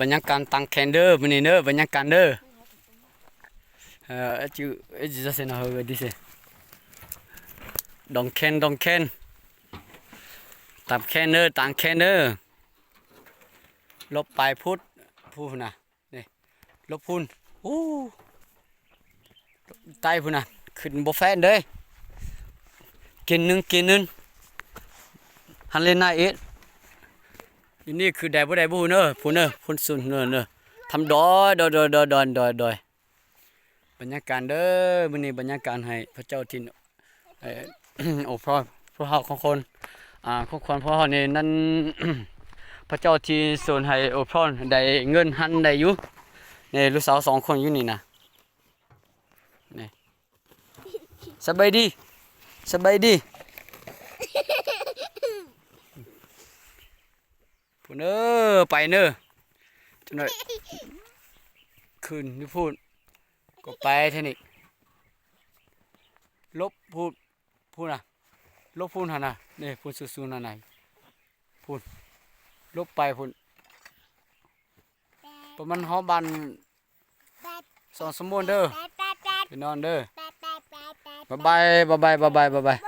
บรรยากาศตังแคนเดอร์มันนี่เนอะบรรยากาศเด้อเออจูเอ้ยจะเสนอเฮอดิเซดองแคนดองแคนตับแคนเนอร์ตังแคนเนอร์ลบไปพุทธพูดนะนี่ลบพุนโอ้ใต้พูนนะขึ้นบ่แฟนเด้ยกินหนึงกินหนึงหันเล่นหน้าเอ็ด นี่คือได้บ่ได้บ่ฮู้เนอะผู้เนอะผู้สุนเนอะเนอะทำดอยดอยดอยดอยดอยดอยดอยบรรยากาศเด้อมื้อนี้บรรยากาศให้พระเจ้าทินเอ่อโอ้พระพระเฮาของคนอ่าของคนพระเฮานี่นั่นพระเจ้าที่ส่วนให้โอพรได้เงินหันได้อยู่นี่ลูกสาวสองคนอยู่นี่นะนี่สบายดีสบายดี พูดเนอไปเนอจังหน่อยคืนนี่พูดก็ไปเท่านี้ลบพูดพูดนะลบพูดหันนะนี่พูดสู้ๆนั่นไหนพูดลบไปพูดประมาณห้องบันสองสมบูรณ์เด้อไปนอนเด้อบ๊ายบายบ๊ายบายบ๊ายบายบ๊ายบาย